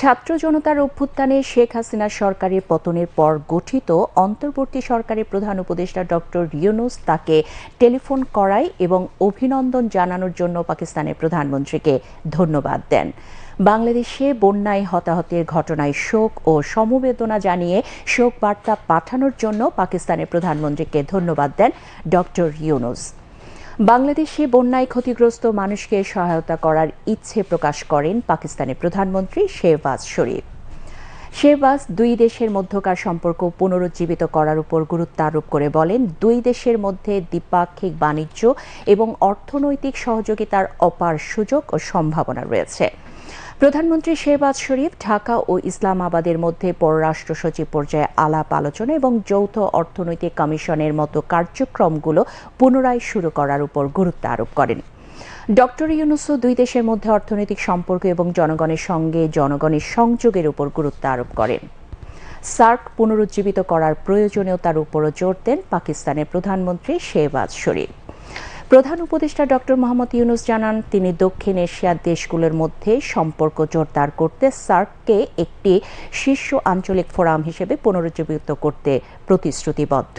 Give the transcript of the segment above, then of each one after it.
ছাত্র জনতার অভ্যুত্থানে শেখ হাসিনা সরকারের পতনের পর গঠিত অন্তর্বর্তী সরকারের প্রধান উপদেষ্টা ডক্টর ইউনুস তাকে টেলিফোন করায় এবং অভিনন্দন জানানোর জন্য পাকিস্তানের প্রধানমন্ত্রীকে ধন্যবাদ দেন। বাংলাদেশে বন্যায় হতাহতের ঘটনায় শোক ও সমবেদনা জানিয়ে শোক বার্তা পাঠানোর জন্য পাকিস্তানের প্রধানমন্ত্রীকে ধন্যবাদ দেন ডক্টর ইউনুস। বাংলাদেশে বন্যায় ক্ষতিগ্রস্ত মানুষকে সহায়তা করার ইচ্ছে প্রকাশ করেন পাকিস্তানের প্রধানমন্ত্রী শেহবাজ শরীফ। শেহবাজ দুই দেশের মধ্যকার সম্পর্ক পুনরুজ্জীবিত করার উপর গুরুত্ব আরোপ করে বলেন, দুই দেশের মধ্যে দ্বিপাক্ষিক বাণিজ্য এবং অর্থনৈতিক সহযোগিতার অপার সুযোগ ও সম্ভাবনা রয়েছে। প্রধানমন্ত্রী শেহবাজ শরীফ ঢাকা ও ইসলামাবাদের মধ্যে পররাষ্ট্র সচিব পর্যায়ে আলাপ, আলোচনা এবং যৌথ অর্থনৈতিক কমিশনের মতো কার্যক্রমগুলো পুনরায় শুরু করার উপর গুরুত্ব আরোপ করেন। ডক্টর ইউনুসও দুই দেশের মধ্যে অর্থনৈতিক সম্পর্ক এবং জনগণের সঙ্গে জনগণের সংযোগের উপর গুরুত্ব আরোপ করেন। সার্ক পুনরুজ্জীবিত করার প্রয়োজনীয়তার উপরও জোর দেন পাকিস্তানের প্রধানমন্ত্রী শেহবাজ শরীফ। প্রধান উপদেষ্টা ডক্টর মোহাম্মদ ইউনুস জানান, তিনি দক্ষিণ এশিয়ার দেশগুলোর মধ্যে সম্পর্ক জোরদার করতে সার্ককে একটি শীর্ষ আঞ্চলিক ফোরাম হিসেবে পুনরুজ্জীবিত করতে প্রতিশ্রুতিবদ্ধ।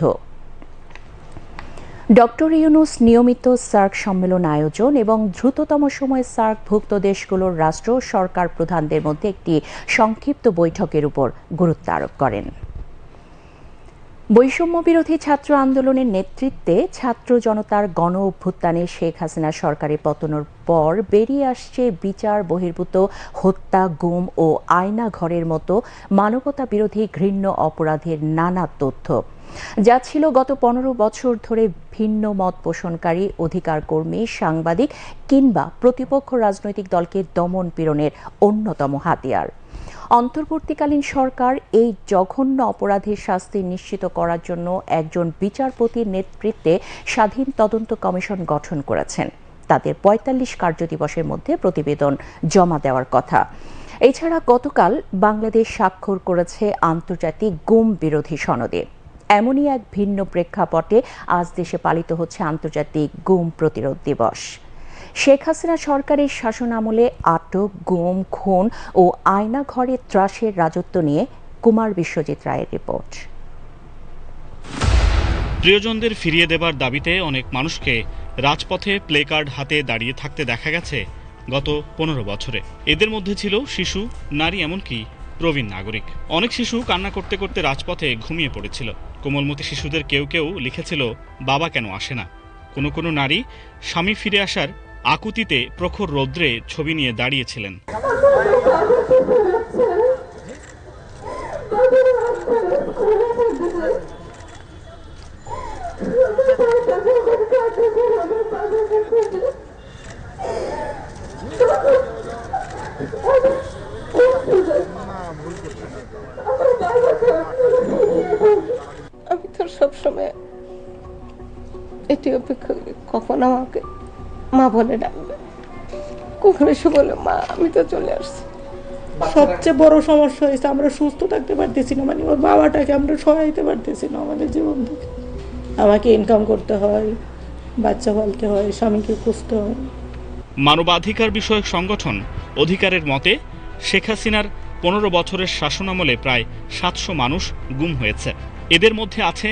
ডক্টর ইউনুস নিয়মিত সার্ক সম্মেলন আয়োজন এবং দ্রুততম সময়ে সার্কভুক্ত দেশগুলোর রাষ্ট্র সরকার প্রধানদের মধ্যে একটি সংক্ষিপ্ত বৈঠকের উপর গুরুত্ব আরোপ করেন। বৈষম্য বিরোধী ছাত্র আন্দোলনের নেতৃত্বে ছাত্র জনতার গণ অভ্যুত্থানে শেখ হাসিনা সরকারের পতনের পর বেরিয়ে আসছে বিচার, বহির্ভূত, হত্যা, গুম ও আয়না ঘরের মতো মানবতা বিরোধী ঘৃণ্য অপরাধের নানা তথ্য। যা ছিল গত পনেরো বছর ধরে ভিন্ন মত পোষণকারী অধিকার কর্মী, সাংবাদিক কিংবা প্রতিপক্ষ রাজনৈতিক দলকে দমন পীড়নের অন্যতম হাতিয়ার। অন্তর্বর্তীকালীন সরকার এই জঘন্য অপরাধের শাস্তি নিশ্চিত করার জন্য একজন বিচারপতির নেতৃত্বে স্বাধীন তদন্ত কমিশন গঠন করেছেন। তাদের পঁয়তাল্লিশ কার্যদিবসের মধ্যে প্রতিবেদন জমা দেওয়ার কথা। এছাড়া গতকাল বাংলাদেশ স্বাক্ষর করেছে আন্তর্জাতিক গুম বিরোধী সনদে। এমনই এক ভিন্ন প্রেক্ষাপটে আজ দেশে পালিত হচ্ছে আন্তর্জাতিক গুম প্রতিরোধ দিবস। শেখ হাসিনা সরকারের শাসনামলে আটক, গুম, খুন ও আয়না ঘরে ত্রাসের রাজত্ব নিয়ে কুমার বিশ্বজিৎ রায়ের রিপোর্ট। প্রিয়জনদের ফিরিয়ে দেবার দাবিতে অনেক মানুষকে রাজপথে প্লে কার্ড হাতে দাঁড়িয়ে থাকতে দেখা গেছে গত পনেরো বছরে। এদের মধ্যে ছিল শিশু, নারী এমনকি প্রবীণ নাগরিক। অনেক শিশু কান্না করতে করতে রাজপথে ঘুমিয়ে পড়েছিল। কোমলমতি শিশুদের কেউ কেউ লিখেছিল, বাবা কেন আসে না? কোনো কোনো নারী স্বামী ফিরে আসার আকুতিতে প্রখর রৌদ্রে ছবি নিয়ে দাঁড়িয়েছিলেন। আমি তো সবসময় এটি অপেক্ষা কখন আমাকে মা বলে ডাকবে কখন এসে বলে মা আমি তো চলে আসছি। সবচেয়ে বড় সমস্যা হয়েছে আমরা সুস্থ থাকতে পারতেছি না মানে ওর বাবাটাকে আমরা সহাইতে পারতেছি না আমাদের জীবন থেকে। আমাকে ইনকাম করতে হয় বাচ্চা পালতে হয় স্বামীকে খুঁজতে হয়। মানবাধিকার বিষয়ক সংগঠন অধিকারের মতে শেখ হাসিনার পনেরো বছরের শাসনামলে প্রায় সাতশো মানুষ গুম হয়েছে। এদের মধ্যে আছে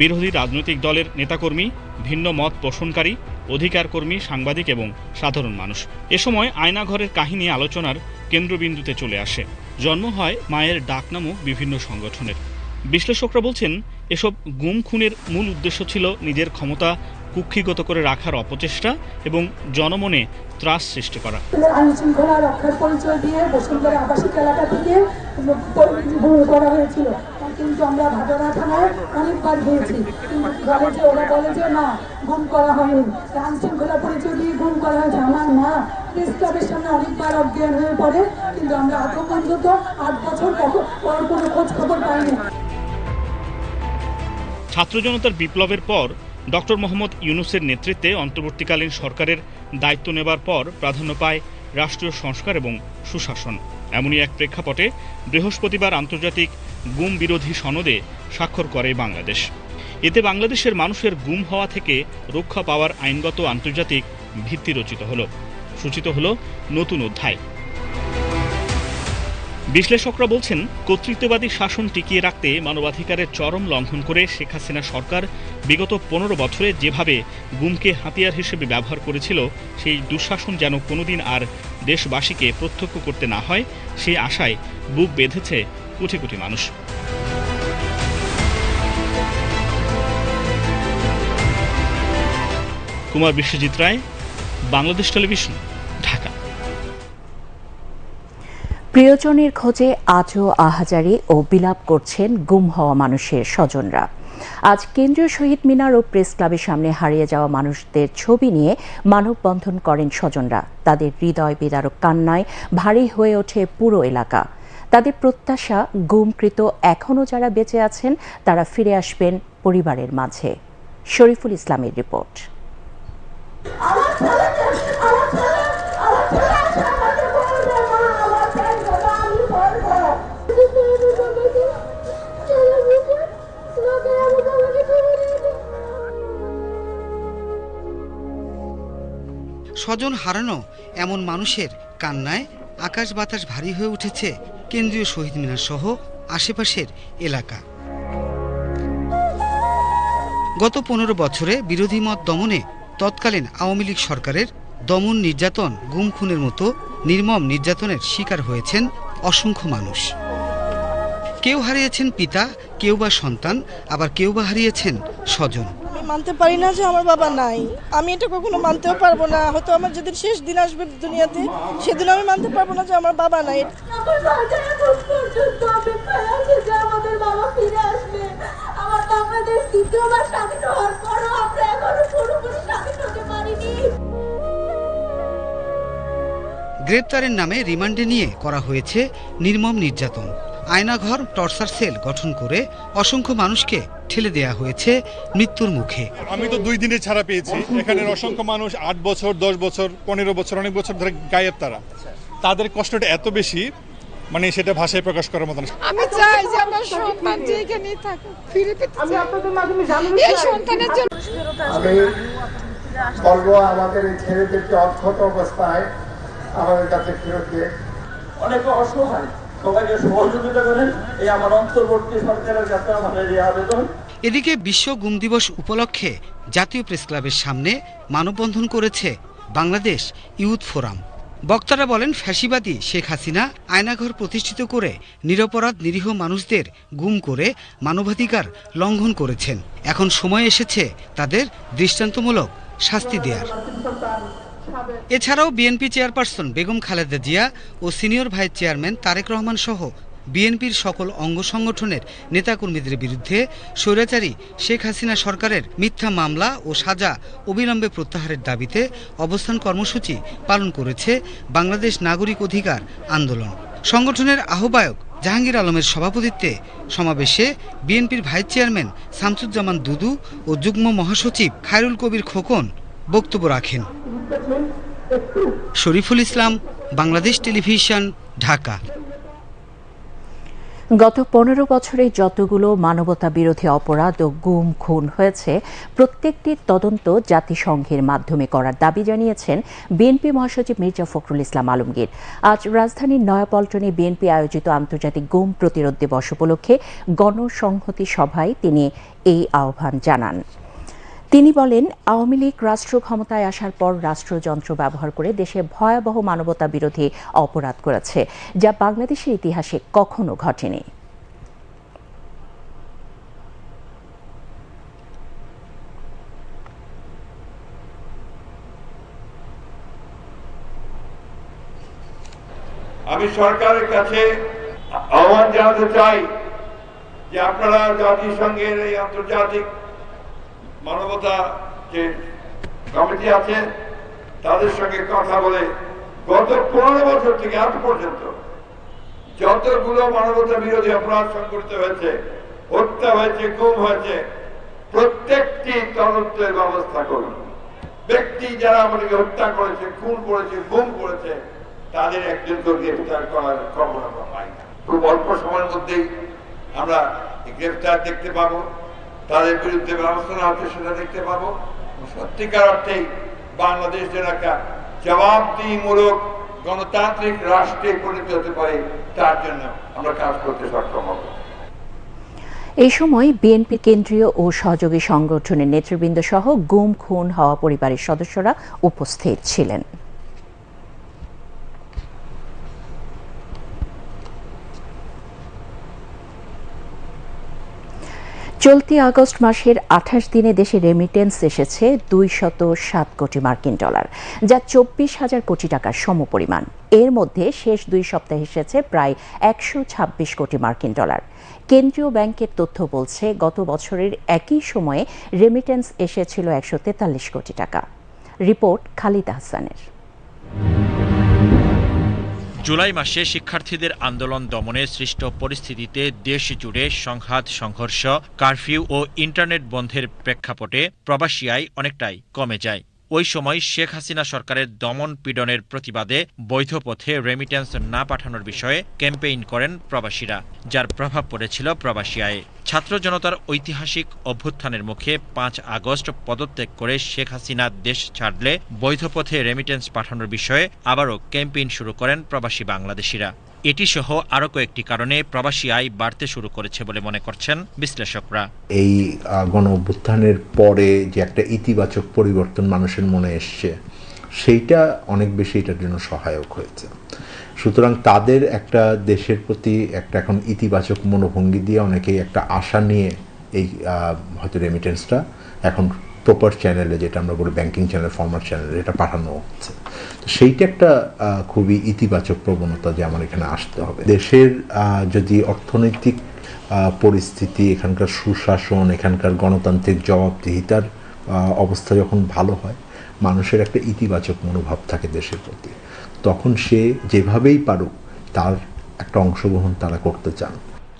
বিরোধী রাজনৈতিক দলের নেতাকর্মী ভিন্ন মত পোষণকারী অধিকার কর্মী সাংবাদিক এবং সাধারণ মানুষ। এ সময় আয়নাঘরের কাহিনী আলোচনার কেন্দ্রবিন্দুতে চলে আসে। জন্ম হয় মায়ের ডাক নামক বিভিন্ন সংগঠনের। বিশ্লেষকরা বলছেন, এসব গুম খুনের মূল উদ্দেশ্য ছিল নিজের ক্ষমতা কুক্ষিগত করে রাখার অপচেষ্টা এবং জনমনে ত্রাস সৃষ্টি করা। আইন শৃঙ্খলা রক্ষার পরিচয় দিয়ে বসুন্ধরা আবাসিক এলাকা থেকে করা হয়েছিল। কিন্তু আমরা ভাদরা থানায় অনেকবার গিয়েছি কিন্তু বলে যে ওরা বলে যে, না, গুম করা হয়নি। আইন শৃঙ্খলা পরিচয় দিয়ে গুম করা হয়েছে। আমার মা প্রেস ক্লাবের সামনে অনেকবার অজ্ঞান হয়ে পড়ে, কিন্তু আমরা এখন পর্যন্ত আট বছর পর কোনো খোঁজ খবর পাইনি। ছাত্র জনতার বিপ্লবের পর ডক্টর মোহাম্মদ ইউনুসের নেতৃত্বে অন্তর্বর্তীকালীন সরকারের দায়িত্ব নেবার পর প্রাধান্য পায় রাষ্ট্রীয় সংস্কার এবং সুশাসন। এমনই এক প্রেক্ষাপটে বৃহস্পতিবার আন্তর্জাতিক গুম বিরোধী সনদে স্বাক্ষর করে বাংলাদেশ। এতে বাংলাদেশের মানুষের গুম হওয়া থেকে রক্ষা পাওয়ার আইনগত আন্তর্জাতিক ভিত্তি রচিত হল। সূচিত হল নতুন অধ্যায়। বিশ্লেষকরা বলছেন, কর্তৃত্ববাদী শাসন টিকিয়ে রাখতে মানবাধিকারের চরম লঙ্ঘন করে শেখ হাসিনা সরকার বিগত পনেরো বছরে যেভাবে গুমকে হাতিয়ার হিসেবে ব্যবহার করেছিল, সেই দুঃশাসন যেন কোনোদিন আর দেশবাসীকে প্রত্যক্ষ করতে না হয় সেই আশায় বুক বেঁধেছে কোটি কোটি মানুষ। কুমার বিশ্বজিৎ রায়, বাংলাদেশ টেলিভিশন। প্রিয়জনের খোঁজে আজও আহাজারি ও বিলাপ করছেন গুম হওয়া মানুষের স্বজনরা। আজ কেন্দ্রীয় শহীদ মিনার ও প্রেস ক্লাবের সামনে হারিয়ে যাওয়া মানুষদের ছবি নিয়ে মানববন্ধন করেন স্বজনরা। তাদের হৃদয় বিদারক কান্নায় ভারী হয়ে ওঠে পুরো এলাকা। তাদের প্রত্যাশা গুমকৃত এখনও যারা বেঁচে আছেন, তারা ফিরে আসবেন পরিবারের মাঝে। শরীফুল ইসলামের রিপোর্ট। স্বজন হারানো এমন মানুষের কান্নায় আকাশ বাতাস ভারী হয়ে উঠেছে কেন্দ্রীয় শহীদ মিনার সহ আশেপাশের এলাকা। গত পনেরো বছরে বিরোধী মত দমনে তৎকালীন আওয়ামী লীগ সরকারের দমন নির্যাতন, গুম খুনের মতো নির্মম নির্যাতনের শিকার হয়েছেন অসংখ্য মানুষ। কেউ হারিয়েছেন পিতা, কেউ বা সন্তান, আবার কেউ বা হারিয়েছেন স্বজন। মানতে পারি না যে আমার বাবা নাই। আমি এটা কখনো মানতেও পারব না। হয়তো আমার যেদিন শেষ দিন আসবে দুনিয়াতে সেদিন আমি মানতে পারব না যে আমার বাবা নাই। গ্রেপ্তারের নামে রিমান্ডে নিয়ে করা হয়েছে নির্মম নির্যাতন। আয়নাঘর টর্চার সেল গঠন করে অসংখ্য মানুষকে ঠেলে দেয়া হয়েছে মৃত্যুর মুখে। আমি তো দুই দিনে ছাড়া পেয়েছি। এখানের অসংখ্য মানুষ আট বছর দশ বছর পনেরো বছর অনেক বছর ধরে গায়েব তারা। তাদের কষ্টটা এত বেশি মানে সেটা ভাষায় প্রকাশ করার মতো আমি চাই যে আমার সন্তান যে এখানেই থাকুক ফিরে পেতে আমি আপনাদের মাধ্যমে এই সন্তানের জন্য আমি বলব আমাদের এই ছেলেদেরকে অক্ষত অবস্থায় আমাদের কাছে ফেরত দিয়ে অনেকে অসহায়। সবাইকে সহযোগিতা করেন, এই আমার অন্তর্বর্তী সরকারের কাছে আমাদের এই আবেদন। এদিকে বিশ্ব গুম দিবস উপলক্ষে জাতীয় প্রেস ক্লাবের সামনে মানববন্ধন করেছে বাংলাদেশ ইউথ ফোরাম। বক্তারা বলেন, ফ্যাসিবাদী শেখ হাসিনা আয়নাঘর প্রতিষ্ঠিত করে নিরপরাধ নিরীহ মানুষদের গুম করে মানবাধিকার লঙ্ঘন করেছেন। এখন সময় এসেছে তাদের দৃষ্টান্তমূলক শাস্তি দেওয়ার এছাড়াও বিএনপি চেয়ারপারসন বেগম খালেদা জিয়া ও senior vice chairman Tarique Rahman সহ বিএনপির সকল অঙ্গ সংগঠনের নেতাকর্মীদের বিরুদ্ধে স্বৈরাচারী শেখ হাসিনা সরকারের মিথ্যা মামলা ও সাজা অবিলম্বে প্রত্যাহারের দাবিতে অবস্থান কর্মসূচি পালন করেছে বাংলাদেশ নাগরিক অধিকার আন্দোলন। সংগঠনের আহ্বায়ক জাহাঙ্গীর আলমের সভাপতিত্বে সমাবেশে বিএনপির ভাইস চেয়ারম্যান শামসুজ্জামান দুদু ও যুগ্ম মহাসচিব খায়রুল কবির খোকন বক্তব্য রাখেন। শরীফুল ইসলাম, বাংলাদেশ টেলিভিশন, ঢাকা। গত পনেরো বছরে যতগুলো মানবতা বিরোধী অপরাধ ও গুম, খুন হয়েছে প্রত্যেকটির তদন্ত জাতিসংঘের মাধ্যমে করার দাবি জানিয়েছেন বিএনপি মহাসচিব মির্জা ফখরুল ইসলাম আলমগীর। আজ রাজধানীর নয়াপল্টনে বিএনপি আয়োজিত আন্তর্জাতিক গুম প্রতিরোধ দিবস উপলক্ষে গণসংহতি সভায় তিনি এই আহ্বান জানান। তিনি বলেন, আওয়ামী লীগ রাষ্ট্র ক্ষমতায় আসার পর রাষ্ট্রযন্ত্র ব্যবহার করে দেশে ভয়াবহ মানবতা বিরোধী অপরাধ করেছে, যা বাংলাদেশের ইতিহাসে কখনো ঘটেনি। আমি সরকারের কাছে আহ্বান জানাতে চাই যে আপনারা জাতিসংঘের এই আন্তর্জাতিক মানবতা যে কমিটি আছে, তাদের সঙ্গে কথা বলে গত পনেরো বছর থেকে আজ পর্যন্ত যতগুলো মানবতা বিরোধী অপরাধ সংঘটিত হয়েছে, হত্যা হয়েছে গুম হয়েছে, প্রত্যেকটি তদন্তের ব্যবস্থা করুন। ব্যক্তি যারা আমাদেরকে হত্যা করেছে, খুন করেছে, গুম করেছে, তাদের একজনকে গ্রেফতার করার খবর পাই খুব অল্প সময়ের মধ্যেই আমরা গ্রেফতার দেখতে পাবো। তাদের বিরুদ্ধে ব্যবস্থা নেওয়া হচ্ছে সেটা দেখতে পাবো। সত্যিকার অর্থেই বাংলাদেশ যেন একটা জবাবদিহিমূলক গণতান্ত্রিক রাষ্ট্রে পরিণত হতে পারে, তার জন্য আমরা কাজ করতে সক্ষম হব। এই সময় বিএনপি কেন্দ্রীয় ও সহযোগী সংগঠনের নেতৃবৃন্দ সহ গুম, খুন হওয়া পরিবারের সদস্যরা উপস্থিত ছিলেন। চলতি আগস্ট মাসের আঠাশ দিনে দেশে রেমিটেন্স এসেছে দুই শত সাত কোটি মার্কিন ডলার, যা চব্বিশ হাজার কোটি টাকার সমপরিমাণ। এর মধ্যে শেষ দুই সপ্তাহে এসেছে প্রায় একশো ছাব্বিশ কোটি মার্কিন ডলার। কেন্দ্রীয় ব্যাংকের তথ্য বলছে, গত বছরের একই সময়ে রেমিটেন্স এসেছিল একশো তেতাল্লিশ কোটি টাকা। রিপোর্ট খালিদ হাসানের জুলাই মাসে শিক্ষার্থীদের আন্দোলন দমনে সৃষ্ট পরিস্থিতিতে দেশ জুড়ে সংঘাত, সংঘর্ষ, কারফিউ ও ইন্টারনেট বন্ধের প্রেক্ষাপটে প্রবাসী আয় অনেকটাই কমে যায়। ওই সময় শেখ হাসিনা সরকারের দমন পীড়নের প্রতিবাদে বৈধ পথে রেমিটেন্স না পাঠানোর বিষয়ে ক্যাম্পেইন করেন প্রবাসীরা, যার প্রভাব পড়েছিল প্রবাসী আয়ে ছাত্র জনতার ঐতিহাসিক অভ্যুত্থানের মুখে পাঁচ আগস্ট পদত্যাগ করে শেখ হাসিনা দেশ ছাড়লে বৈধ পথে রেমিটেন্স পাঠানোর বিষয়ে আবারও ক্যাম্পেইন শুরু করেন প্রবাসী বাংলাদেশিরা। এটি সহ আরও কয়েকটি কারণে প্রবাসী আয় বাড়তে শুরু করেছে বলে মনে করছেন বিশ্লেষকরা। এই গণ অভ্যুত্থানের পরে যে একটা ইতিবাচক পরিবর্তন মানুষের মনে এসছে, সেইটা অনেক বেশি এটার জন্য সহায়ক হয়েছে। সুতরাং তাদের একটা দেশের প্রতি একটা এখন ইতিবাচক মনোভঙ্গি দিয়ে অনেকেই একটা আশা নিয়ে এই হয়তো রেমিটেন্সটা এখন প্রপার চ্যানেলে যেটা আমরা বলি ব্যাংকিং চ্যানেল ফর্মার চ্যানেলে এটা পাঠানো হচ্ছে। তো সেইটা একটা খুবই ইতিবাচক প্রবণতা যে আমার এখানে আসতে হবে। দেশের যদি অর্থনৈতিক পরিস্থিতি, এখানকার সুশাসন, এখানকার গণতান্ত্রিক জবাবদিহিতার অবস্থা যখন ভালো হয়, মানুষের একটা ইতিবাচক মনোভাব থাকে দেশের প্রতি। তখন সে যেভাবেই পারুক, তার একটা অংশগ্রহণ তারা করতে চান।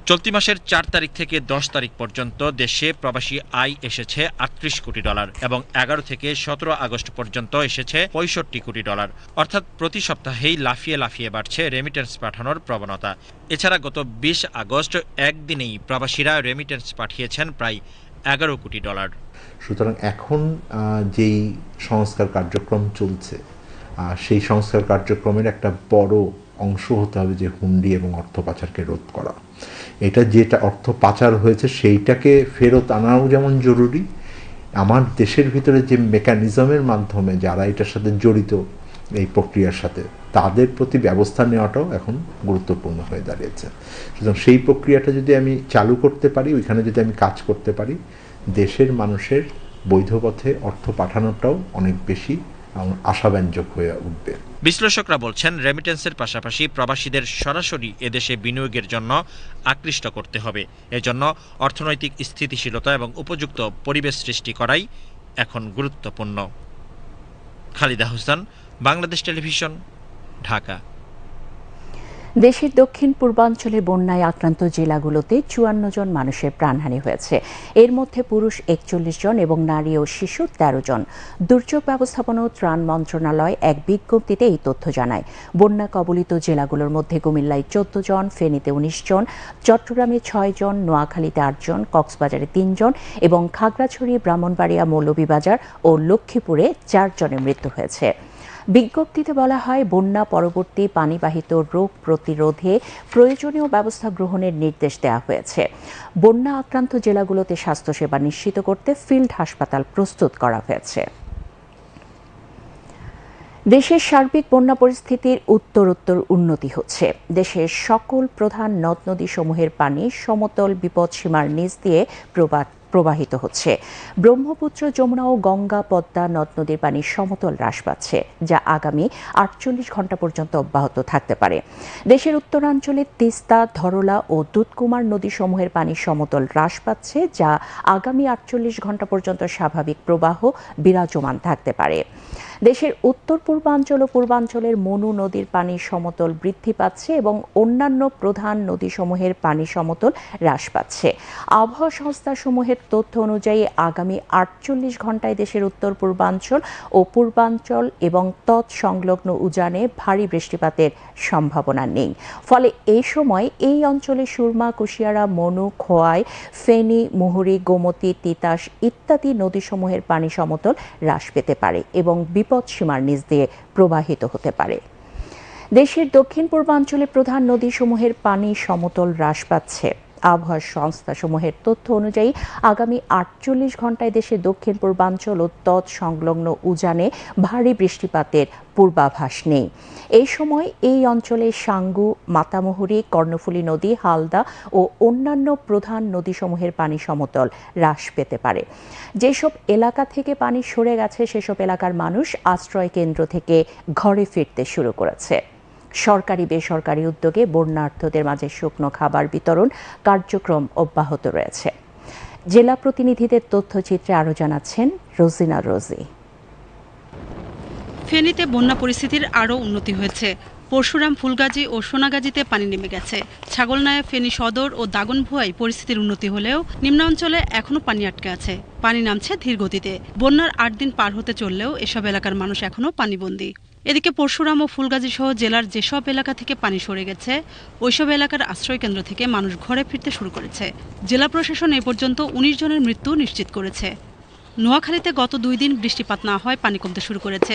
চলতি মাসের চার তারিখ থেকে দশ তারিখ পর্যন্ত দেশে প্রবাসী আয় এসেছে আটত্রিশ কোটি ডলার এবং এগারো থেকে সতেরো আগস্ট পর্যন্ত এসেছে পঁয়ষট্টি কোটি ডলার। অর্থাৎ প্রতি সপ্তাহেই লাফিয়ে লাফিয়ে বাড়ছে রেমিটেন্স পাঠানোর প্রবণতা। এছাড়া গত বিশ আগস্ট একদিনেই প্রবাসীরা রেমিটেন্স পাঠিয়েছেন প্রায় এগারো কোটি ডলার। সুতরাং এখন যেই সংস্কার কার্যক্রম চলছে সেই সংস্কার কার্যক্রমের একটা বড় অংশ হতে হবে যে হুন্ডি এবং অর্থ পাচারকে রোধ করা। এটা যেটা অর্থ পাচার হয়েছে, সেইটাকে ফেরত আনাও যেমন জরুরি। আমার দেশের ভিতরে যে মেকানিজমের মাধ্যমে যারা এটার সাথে জড়িত এই প্রক্রিয়ার সাথে, তাদের প্রতি ব্যবস্থা নেওয়াটাও এখন গুরুত্বপূর্ণ হয়ে দাঁড়িয়েছে। সুতরাং সেই প্রক্রিয়াটা যদি আমি চালু করতে পারি, ওইখানে যদি আমি কাজ করতে পারি, দেশের মানুষের বৈধ পথে অর্থ পাঠানোটাও অনেক বেশি আশাব্যঞ্জক হয়ে উঠবে। বিশ্লেষকরা বলছেন রেমিটেন্সের পাশাপাশি প্রবাসীদের সরাসরি এদেশে বিনিয়োগের জন্য আকৃষ্ট করতে হবে। এজন্য অর্থনৈতিক স্থিতিশীলতা এবং উপযুক্ত পরিবেশ সৃষ্টি করাই এখন গুরুত্বপূর্ণ। খালিদা হোসেন, বাংলাদেশ টেলিভিশন, ঢাকা। দেশের দক্ষিণ পূর্বাঞ্চলে বন্যায় আক্রান্ত জেলাগুলোতে চুয়ান্ন জন মানুষের প্রাণহানি হয়েছে। এর মধ্যে পুরুষ একচল্লিশ জন এবং নারী ও শিশু তেরো জন। দুর্যোগ ব্যবস্থাপনা ও ত্রাণ মন্ত্রণালয় এক বিজ্ঞপ্তিতে এই তথ্য জানায়। বন্যা কবলিত জেলাগুলোর মধ্যে কুমিল্লায় চোদ্দ জন, ফেনীতে উনিশ জন, চট্টগ্রামে ছয় জন, নোয়াখালীতে আটজন কক্সবাজারে তিনজন এবং খাগড়াছড়ি, ব্রাহ্মণবাড়িয়া, মৌলভীবাজার ও লক্ষ্মীপুরে চারজনের মৃত্যু হয়েছে। বিজ্ঞপ্তিতে বলা হয়, বন্যা পরবর্তী পানিবাহিত রোগ প্রতিরোধে প্রয়োজনীয় ব্যবস্থা গ্রহণের নির্দেশ দেওয়া হয়েছে। বন্যা আক্রান্ত জেলাগুলোতে স্বাস্থ্যসেবা নিশ্চিত করতে ফিল্ড হাসপাতাল প্রস্তুত করা হয়েছে। দেশের সার্বিক বন্যা পরিস্থিতির উত্তরোত্তর উন্নতি হচ্ছে। দেশের সকল প্রধান নদ নদী সমূহের পানি সমতল বিপদসীমার নিচ দিয়ে প্রবাহ প্রবাহিত হচ্ছে। ব্রহ্মপুত্র, যমুনা ও গঙ্গা, পদ্মা, নদ নদীর পানি সমতল হ্রাস পাচ্ছে, যা আগামী আটচল্লিশ ঘণ্টা পর্যন্ত অব্যাহত থাকতে পারে। দেশের উত্তরাঞ্চলে তিস্তা, ধরলা ও দুধকুমার নদী সমূহের পানি সমতল হ্রাস পাচ্ছে, যা আগামী আটচল্লিশ ঘণ্টা পর্যন্ত স্বাভাবিক প্রবাহ বিরাজমান থাকতে পারে। দেশের উত্তর পূর্বাঞ্চল ও পূর্বাঞ্চলের মনু নদীর পানি সমতল বৃদ্ধি পাচ্ছে এবং অন্যান্য প্রধান নদীসমূহের পানি সমতল হ্রাস পাচ্ছে। আবহাওয়া সংস্থাসমূহের তথ্য অনুযায়ী আগামী আটচল্লিশ ঘন্টায় দেশের উত্তর পূর্বাঞ্চল ও পূর্বাঞ্চল এবং তৎসংলগ্ন উজানে ভারী বৃষ্টিপাতের সম্ভাবনা নেই। ফলে এই সময় এই অঞ্চলে সুরমা, কুশিয়ারা, মনু, খোয়াই, ফেনী, মুহুরী, গোমতী, তিতাস ইত্যাদি নদীসমূহের পানি সমতল হ্রাস পেতে পারে এবং বিপদসীমার নিচ দিয়ে প্রবাহিত হতে পারে। দেশের দক্ষিণ পূর্বাঞ্চলে প্রধান নদীসমূহের পানি সমতল হ্রাস পাচ্ছে। আবহাওয়া সংস্থাসমূহের তথ্য অনুযায়ী, আগামী আটচল্লিশ ঘন্টায় দেশের দক্ষিণ পূর্বাঞ্চল ও তৎ সংলগ্ন উজানে ভারী বৃষ্টিপাতের পূর্বাভাস নেই। এই সময় এই অঞ্চলে সাঙ্গু, মাতামুহুরি, কর্ণফুলী নদী, হালদা ও অন্যান্য প্রধান নদীসমূহের পানি সমতল হ্রাস পেতে পারে। যেসব এলাকা থেকে পানি সরে গেছে, সেসব এলাকার মানুষ আশ্রয় কেন্দ্র থেকে ঘরে ফিরতে শুরু করেছে। সরকারি বেসরকারি উদ্যোগে বন্যার্থদের মাঝে শুকনো খাবার বিতরণ কার্যক্রম অব্যাহত রয়েছে। জেলা প্রতিনিধিদের তথ্যচিত্রে আরও জানাচ্ছেন রোজিনা রোজি। ফেনীতে বন্যা পরিস্থিতির আরও উন্নতি হয়েছে। পরশুরাম, ফুলগাজী ও সোনাগাজীতে পানি নেমে গেছে। ছাগলনায়া ফেনী সদর ও দাগনভুয়ায় পরিস্থিতির উন্নতি হলেও নিম্নাঞ্চলে এখনও পানি আটকে আছে। পানি নামছে ধীর গতিতে বন্যার আট দিন পার হতে চললেও এসব এলাকার মানুষ এখনও পানিবন্দী। এদিকে পরশুরাম ও ফুলগাজী সহ জেলার যেসব এলাকা থেকে পানি সরে গেছে, ওইসব এলাকার আশ্রয়কেন্দ্র থেকে মানুষ ঘরে ফিরতে শুরু করেছে। জেলা প্রশাসন এ পর্যন্ত উনিশ জনের মৃত্যু নিশ্চিত করেছে। নোয়াখালীতে গত দুই দিন বৃষ্টিপাত না হয় পানি কমতে শুরু করেছে।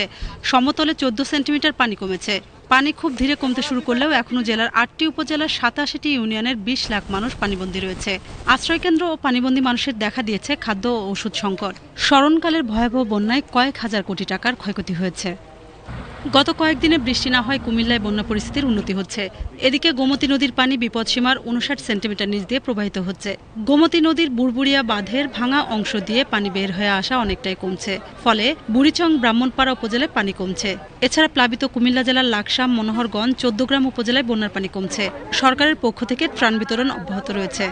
সমতলে চোদ্দ সেন্টিমিটার পানি কমেছে। পানি খুব ধীরে কমতে শুরু করলেও এখনও জেলার আটটি উপজেলার সাতাশিটি ইউনিয়নের বিশ লাখ মানুষ পানিবন্দী রয়েছে। আশ্রয়কেন্দ্র ও পানিবন্দী মানুষের দেখা দিয়েছে খাদ্য ও ওষুধ সংকট। স্মরণকালের ভয়াবহ বন্যায় কয়েক হাজার কোটি টাকার ক্ষয়ক্ষতি হয়েছে। গত কয়েকদিনে বৃষ্টি না হয় কুমিল্লায় বন্যা পরিস্থিতির উন্নতি হচ্ছে। এদিকে গোমতী নদীর পানি বিপদসীমার উনষাট সেন্টিমিটার নিচ দিয়ে প্রবাহিত হচ্ছে। গোমতী নদীর বুড়বুড়িয়া বাঁধের ভাঙা অংশ দিয়ে পানি বের হয়ে আসা অনেকটাই কমছে। ফলে বুড়িচং ব্রাহ্মণপাড়া উপজেলায় পানি কমছে। এছাড়া প্লাবিত কুমিল্লা জেলার লাকসাম, মনোহরগঞ্জ, চোদ্দগ্রাম উপজেলায় বন্যার পানি কমছে। সরকারের পক্ষ থেকে ত্রাণ বিতরণ অব্যাহত রয়েছে।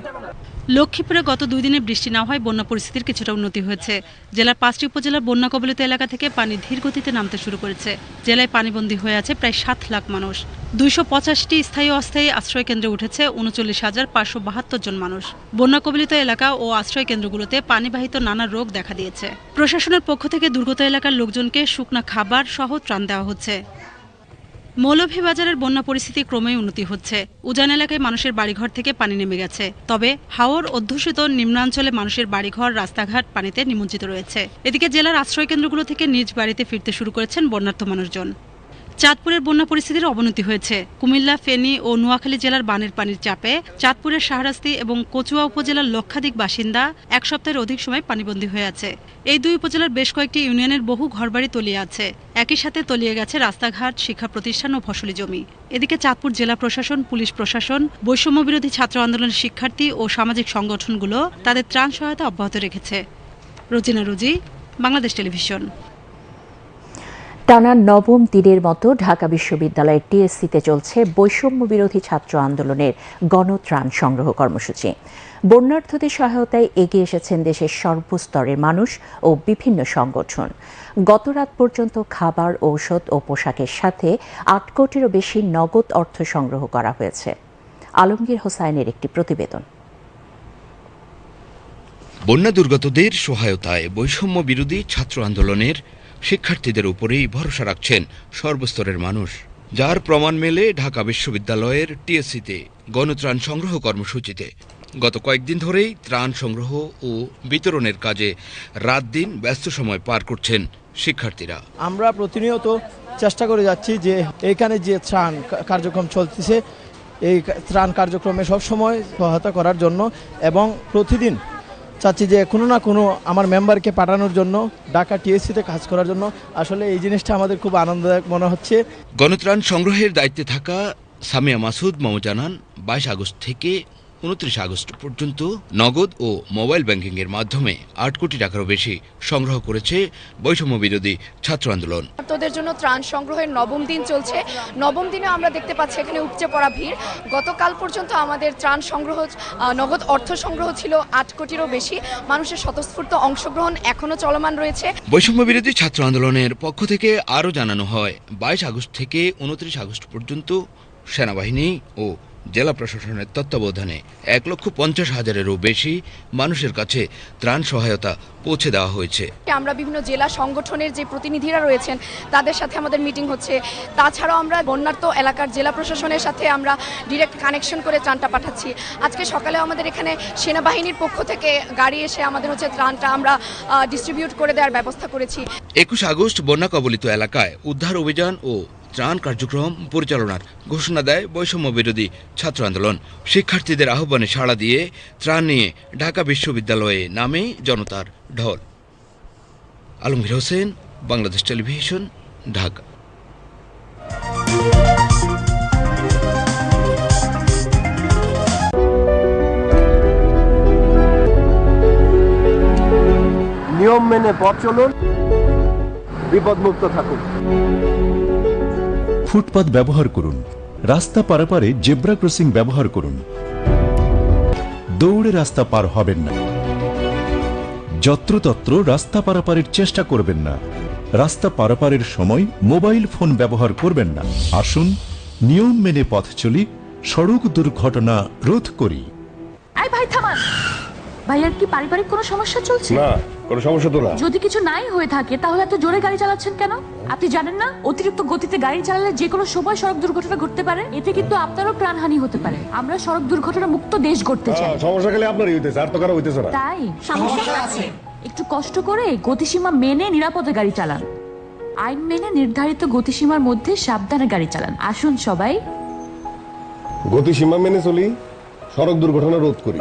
লক্ষ্মীপুরে গত দুই দিনে বৃষ্টি না হয় বন্যা পরিস্থিতির কিছুটা উন্নতি হয়েছে। জেলার পাঁচটি উপজেলার বন্যা কবলিত এলাকা থেকে পানি ধীর গতিতে নামতে শুরু করেছে। জেলায় পানিবন্দী হয়ে আছে প্রায় সাত লাখ মানুষ। দুইশো পঁচাশটি স্থায়ী অস্থায়ী আশ্রয় কেন্দ্রে উঠেছে, উনচল্লিশ হাজার পাঁচশো বাহাত্তর জন মানুষ। বন্যা কবলিত এলাকা ও আশ্রয় কেন্দ্রগুলোতে পানিবাহিত নানা রোগ দেখা দিয়েছে। প্রশাসনের পক্ষ থেকে দুর্গত এলাকার লোকজনকে শুকনা খাবার সহ ত্রাণ দেওয়া হচ্ছে। মৌলভীবাজারের বন্যা পরিস্থিতি ক্রমেই উন্নতি হচ্ছে। উজান এলাকায় মানুষের বাড়িঘর থেকে পানি নেমে গেছে। তবে হাওর অধ্যুষিত নিম্নাঞ্চলে মানুষের বাড়িঘর, রাস্তাঘাট পানিতে নিমজ্জিত রয়েছে। এদিকে জেলার আশ্রয়কেন্দ্রগুলো থেকে নিজ বাড়িতে ফিরতে শুরু করেছেন বন্যার্থ মানুষজন। চাঁদপুরের বন্যা পরিস্থিতির অবনতি হয়েছে। কুমিল্লা, ফেনী ও নোয়াখালী জেলার বানের পানির চাপে চাঁদপুরের শাহরাস্তি এবং কচুয়া উপজেলার লক্ষাধিক বাসিন্দা এক সপ্তাহের অধিক সময় পানিবন্দী হয়ে আছে। এই দুই উপজেলার বেশ কয়েকটি ইউনিয়নের বহু ঘরবাড়ি তলিয়ে আছে। একই সাথে তলিয়ে গেছে রাস্তাঘাট, শিক্ষা প্রতিষ্ঠান ও ফসলি জমি। এদিকে চাঁদপুর জেলা প্রশাসন, পুলিশ প্রশাসন, বৈষম্য বিরোধী ছাত্র আন্দোলনের শিক্ষার্থী ও সামাজিক সংগঠনগুলো তাদের ত্রাণ সহায়তা অব্যাহত রেখেছে। রোজিনা রুজি, বাংলাদেশ টেলিভিশন। টানা নবম দিনের মতো ঢাকা বিশ্ববিদ্যালয়ের টিএসসিতে চলছে বৈষম্য বিরোধী ছাত্র আন্দোলনের গণত্রাণ সংগ্রহ কর্মসূচি। বন্যার্থদের সহায়তায় এগিয়ে এসেছেন দেশের সর্বস্তরের মানুষ ও বিভিন্ন সংগঠন। গত রাত পর্যন্ত খাবার, ঔষধ ও পোশাকের সাথে আট কোটিরও বেশি নগদ অর্থ সংগ্রহ করা হয়েছে। আলমগীর হোসাইনের একটি প্রতিবেদন। বন্যা দুর্গতদের সহায়তায় বৈষম্য বিরোধী ছাত্র আন্দোলনের শিক্ষার্থীদের উপরেই ভরসা রাখছেন সর্বস্তরের মানুষ। যার প্রমাণ মেলে ঢাকা বিশ্ববিদ্যালয়ের টিএসসিতে গণত্রাণ সংগ্রহ কর্মসূচিতে। গত কয়েকদিন ধরেই ত্রাণ সংগ্রহ ও বিতরণের কাজে রাত দিন ব্যস্ত সময় পার করছেন শিক্ষার্থীরা। আমরা প্রতিনিয়ত চেষ্টা করে যাচ্ছি যে এখানে যে ত্রাণ কার্যক্রম চলতেছে, এই ত্রাণ কার্যক্রমে সবসময় সহায়তা করার জন্য এবং প্রতিদিন চাচ্ছি যে কোনো না কোনো আমার মেম্বারকে পাঠানোর জন্য, ঢাকা টিএসসিতে কাজ করার জন্য। আসলে এই জিনিসটা আমাদের খুব আনন্দদায়ক মনে হচ্ছে। গণত্রাণ সংগ্রহের দায়িত্বে থাকা সামিয়া মাসুদ, মম জানান, বাইশ আগস্ট থেকে উনত্রিশ আগস্ট পর্যন্ত নগদ ও মোবাইল ব্যাংকিংয়ের মাধ্যমে আট কোটি টাকারও বেশি সংগ্রহ করেছে বৈষম্য বিরোধী ছাত্র আন্দোলন। তোদের জন্য ত্রাণ সংগ্রহের নবম দিন চলছে। নবম দিনে আমরা দেখতে পাচ্ছি এখানে উপচে পড়া ভিড়। গতকাল পর্যন্ত আমাদের ত্রাণ সংগ্রহ নগদ অর্থ সংগ্রহ ছিল আট কোটিরও বেশি। মানুষের স্বতঃস্ফূর্ত অংশগ্রহণ এখনও চলমান রয়েছে। বৈষম্য বিরোধী ছাত্র আন্দোলনের পক্ষ থেকে আরও জানানো হয় বাইশ আগস্ট থেকে উনত্রিশ আগস্ট পর্যন্ত সেনাবাহিনী ও জেলা প্রশাসনের তত্ত্বাবধানে এক লক্ষ পঞ্চাশ হাজারেরও বেশি মানুষের কাছে ত্রাণ সহায়তা পৌঁছে দেওয়া হয়েছে। আমরা বিভিন্ন জেলা সংগঠনের যে প্রতিনিধিরা রয়েছেন তাদের সাথে আমাদের মিটিং হচ্ছে। তাছাড়াও আমরা বন্যার্ত এলাকার জেলা প্রশাসনের সাথে আমরা ডিরেক্ট কানেকশন করে ত্রাণটা পাঠাচ্ছি। আজকে সকালে আমাদের এখানে সেনাবাহিনীর পক্ষ থেকে গাড়ি এসে আমাদের হচ্ছে ত্রাণটা আমরা ডিস্ট্রিবিউট করে দেওয়ার ব্যবস্থা করেছি। একুশ আগস্ট বন্যা কবলিত এলাকায় উদ্ধার অভিযান ও ত্রাণ কার্যক্রম পরিচালনার ঘোষণা দেয় বৈষম্য বিরোধী ছাত্র আন্দোলন। শিক্ষার্থীদের আহ্বানে সাড়া দিয়ে ত্রাণ নিয়ে ঢাকা বিশ্ববিদ্যালয়ে নামে জনতার ঢল। আলমগীর হোসেন, বাংলাদেশ টেলিভিশন, ঢাকা। নিয়ম মেনে পথ চলুন, বিপদমুক্ত থাকুন। ফুটপাত ব্যবহার করুন। রাস্তা পারাপারে জেব্রা ক্রসিং ব্যবহার করুন। দৌড়ে রাস্তা পার হবেন না। যত্রতত্র রাস্তা পারাপারের চেষ্টা করবেন না। রাস্তা পারাপারের সময় মোবাইল ফোন ব্যবহার করবেন না। আসুন, নিয়ম মেনে পথ চলি, সড়ক দুর্ঘটনা রোধ করি। ভাই, থামান। ভাইয়ার কি পারিবারিক কোনো সমস্যা চলছে? না কোনো সমস্যা তো না। যদি কিছু নাই হয়ে থাকে তাহলে এত জোরে গাড়ি চালাচ্ছেন কেন? আপনি জানেন না অতিরিক্ত গতিতে গাড়ি চালালে যে কোনো সময় সড়ক দুর্ঘটনা ঘটতে পারে। এতে কিন্তু আপনারও প্রাণহানি হতে পারে। আমরা সড়ক দুর্ঘটনা মুক্ত দেশ গড়তে চাই। হ্যাঁ, সমস্যা খেলে আপনারই হইতেছে আর তো কারও হইতেছে না। তাই? সমস্যা আছে। একটু কষ্ট করে গতিসীমা মেনে নিরাপদে গাড়ি চালান। আইন মেনে নির্ধারিত গতিসীমার মধ্যে সাবধানে গাড়ি চালান। আসুন সবাই। গতিসীমা মেনে চলি সড়ক দুর্ঘটনা রোধ করি।